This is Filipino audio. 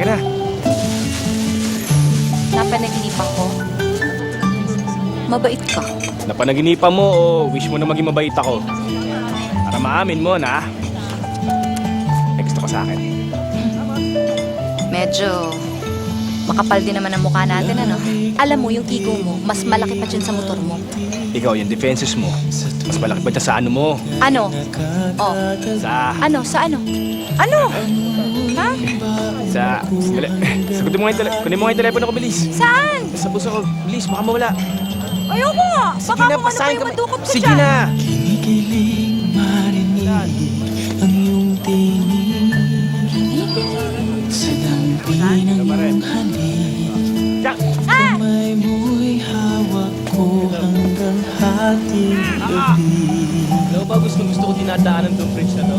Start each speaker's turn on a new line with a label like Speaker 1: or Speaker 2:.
Speaker 1: Teka na.
Speaker 2: Napanaginipan ko. Mabait ka.
Speaker 1: Napanaginipan mo o wish mo na maging mabait ako? Para maamin mo na sa akin.
Speaker 2: Medyo makapal din naman ang mukha natin, ano? Alam mo, yung ego mo, mas malaki pa dyan sa motor mo.
Speaker 1: Ikaw, yung defenses mo. Mas malaki pa dyan sa ano mo.
Speaker 2: Ano? Oh,
Speaker 1: Sa...
Speaker 2: ano? Sa ano? Ano? Ha?
Speaker 1: Sa... Tele- Sagutin mo nga yung, tele- kunin mo nga yung telepono ko, bilis.
Speaker 2: Saan?
Speaker 1: Sa puso ko, bilis, baka mawala.
Speaker 2: Ayoko nga. Baka
Speaker 1: Sige na,
Speaker 2: kung ano pa
Speaker 1: pasahin
Speaker 2: yung
Speaker 1: ka.
Speaker 2: madukot ko
Speaker 1: Sige
Speaker 2: dyan.
Speaker 1: na.
Speaker 3: Kinikilig marinig hating gabi
Speaker 1: Ano ba gusto gusto ko dinadaanan tong bridge na to?